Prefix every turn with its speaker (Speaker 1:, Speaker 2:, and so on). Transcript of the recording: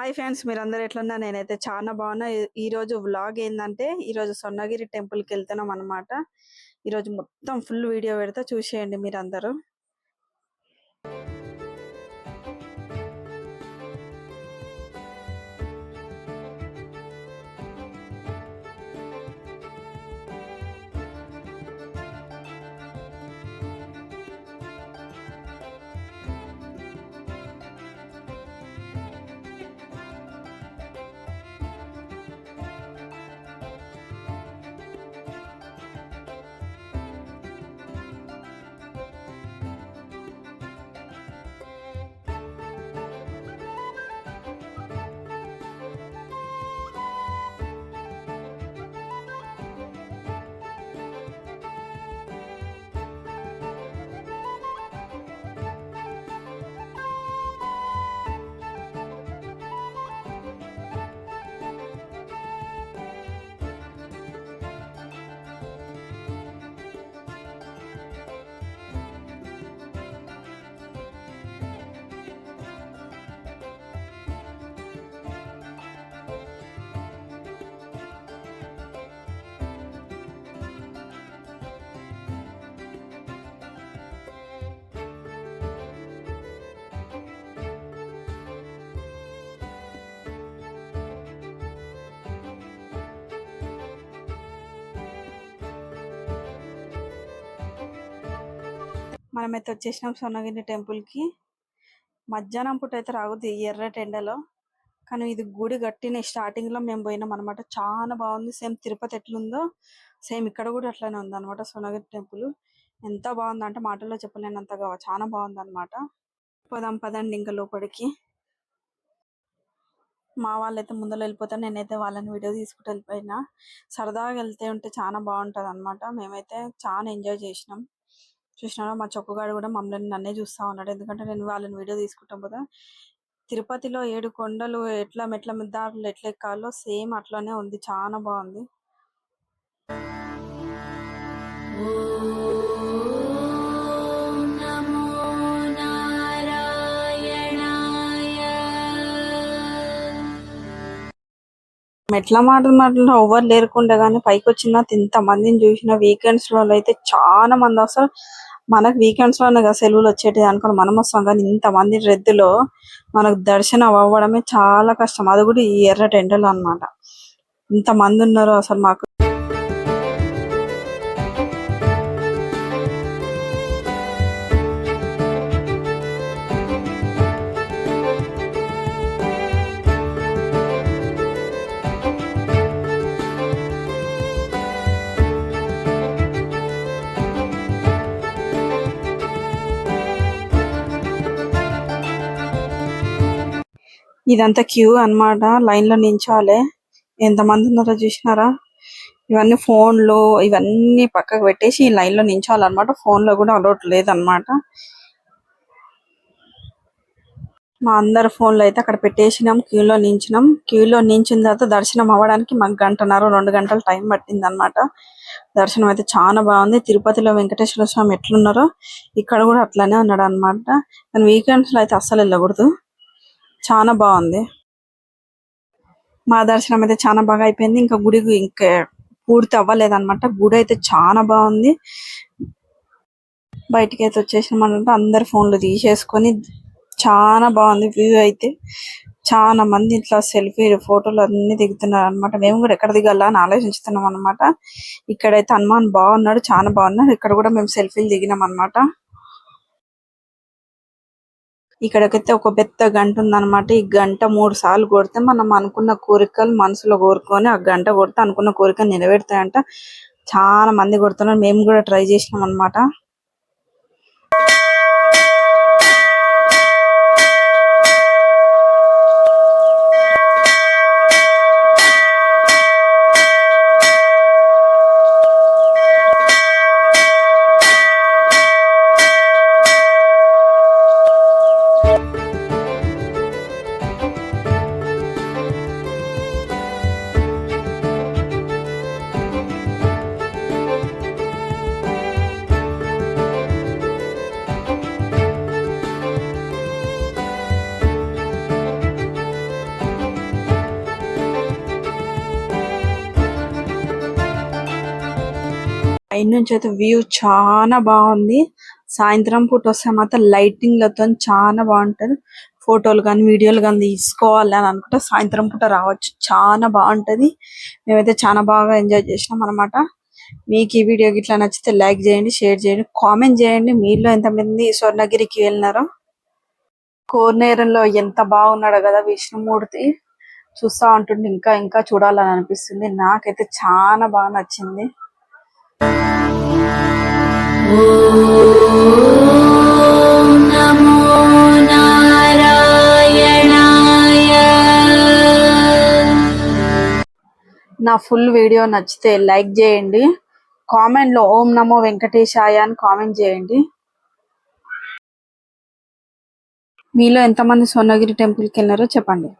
Speaker 1: Hi friends మీరందరూ ఎట్లున్నా? నేనైతే చాలా బాగున్నా. ఈ- రోజు వ్లాగ్ ఏంటంటే ఈ రోజు సొన్నగిరి టెంపుల్కి వెళ్తున్నాం అనమాట ఈ రోజు మొత్తం ఫుల్ వీడియో పెడతా చూసేయండి మీరందరూ. మనమైతే వచ్చేసినాం సొన్నగిరి టెంపుల్కి మధ్యాహ్నం పూట అయితే రాగుద్ది ఈ ఎర్రటి ఎండలో కానీ ఇది గుడి కట్టిన స్టార్టింగ్లో మేము పోయినాం అనమాట చాలా బాగుంది. సేమ్ తిరుపతి ఎట్లుందో సేమ్ ఇక్కడ కూడా అట్లానే ఉంది అనమాట సోనగిరి టెంపుల్. ఎంత బాగుంది అంటే మాటల్లో చెప్పలేనంతగా చాలా బాగుంది అనమాట పోదాం పదండి ఇంకా లోపలికి. మా వాళ్ళైతే ముందర వెళ్ళిపోతారు నేనైతే వాళ్ళని వీడియో తీసుకుంటూ వెళ్ళిపోయినా. సరదాగా వెళ్తే ఉంటే చాలా బాగుంటది అనమాట మేమైతే చాలా ఎంజాయ్ చేసినాం. చూసినారా మా చొక్కగాడు కూడా మమ్మల్ని నన్నే చూస్తా ఉన్నాడు. ఎందుకంటే నేను వాళ్ళని వీడియో తీసుకుంటాం కదా. తిరుపతిలో ఏడు కొండలు ఎట్లా మెట్ల దారులు ఎట్లా ఎక్కాలో సేమ్ అట్లానే ఉంది. చాలా బాగుంది. మెట్ల మాట మాటలు ఎవరు లేరుకుండే కానీ పైకి వచ్చిన ఇంత మందిని చూసిన వీకెండ్స్లో అయితే చాలా మంది వస్తారు మనకు వీకెండ్స్లోనే కదా సెలవులు వచ్చేటి అనుకుని మనం వస్తాం కానీ ఇంత మంది రద్దీలో మనకు దర్శనం అవ్వడమే చాలా కష్టం. అది కూడా ఈ ఎర్రటి ఎండలో అన్నమాట. ఇంతమంది ఉన్నారు అసలు మాకు ఇదంతా క్యూ అన్నమాట. లైన్లో ఎంతమంది ఎంత మంది ఉన్నారో చూసినారా? ఇవన్నీ ఫోన్లు ఇవన్నీ పక్కకు పెట్టేసి ఈ లైన్లో ఫోన్లో ఫోన్లో కూడా అలౌట్ లేదనమాట మా అందరు ఫోన్లు అయితే అక్కడ పెట్టేసినాం క్యూ లో నించినాం. క్యూ లో నించిన తర్వాత దర్శనం అవ్వడానికి మాకు గంటన్నర రెండు గంటలు టైం పట్టింది అనమాట దర్శనం అయితే చాలా బాగుంది. తిరుపతిలో వెంకటేశ్వర స్వామి ఎట్లున్నారో ఇక్కడ కూడా అట్లానే ఉన్నాడు అనమాట కానీ వీకెండ్స్లో అయితే అస్సలు వెళ్ళకూడదు. చాలా బాగుంది. మా దర్శనం అయితే చాలా బాగా అయిపోయింది. ఇంకా గుడి ఇంకా పూర్తి అవ్వలేదన్నమాట. గుడి అయితే చాలా బాగుంది. బయటికి అయితే వచ్చేసినామంటే అందరు ఫోన్లు తీసేసుకొని చాలా బాగుంది వ్యూ అయితే. చాలా మంది ఇట్లా సెల్ఫీ ఫోటోలు అన్ని దిగుతున్నారు అనమాట మేము కూడా ఎక్కడ దిగాలా అని ఆలోచిస్తున్నాం అనమాట ఇక్కడైతే హనుమాన్ బాగున్నాడు చాలా బాగున్నాడు. ఇక్కడ కూడా మేము సెల్ఫీలు దిగినాం అనమాట ఇక్కడికైతే ఒక పెద్ద గంట ఉందన్నమాట. ఈ గంట మూడు సార్లు కొడితే మనం అనుకున్న కోరికలు మనసులో కోరుకొని ఆ గంట కొడితే అనుకున్న కోరికలు నెరవేరుతాయంట. చాలా మంది కొడుతున్నారు. మేము కూడా ట్రై చేసినాం పైన నుంచి అయితే వ్యూ చాలా బాగుంది. సాయంత్రం పూట వస్తే మాత్రం లైటింగ్లతో చాలా బాగుంటది. ఫోటోలు కానీ వీడియోలు కానీ తీసుకోవాలి అని అనుకుంటే సాయంత్రం పూట రావచ్చు. చాలా బాగుంటది. మేమైతే చాలా బాగా ఎంజాయ్ చేసినాం అనమాట మీకు ఈ వీడియో ఇట్లా నచ్చితే లైక్ చేయండి షేర్ చేయండి కామెంట్ చేయండి. మీలో ఎంతమంది స్వర్ణగిరికి వెళ్ళినారో. కోర్నేరంలో ఎంత బాగున్నాడో కదా విష్ణుమూర్తి. చూస్తూ ఉంటుండే ఇంకా ఇంకా చూడాలని అనిపిస్తుంది. నాకైతే చాలా బాగా నచ్చింది. నా ఫుల్ వీడియో నచ్చితే లైక్ చేయండి. కామెంట్లో ఓం నమో వెంకటేశాయ అని కామెంట్ చేయండి. మీలో ఎంతమంది సోనగిరి టెంపుల్కి వెళ్ళారో చెప్పండి.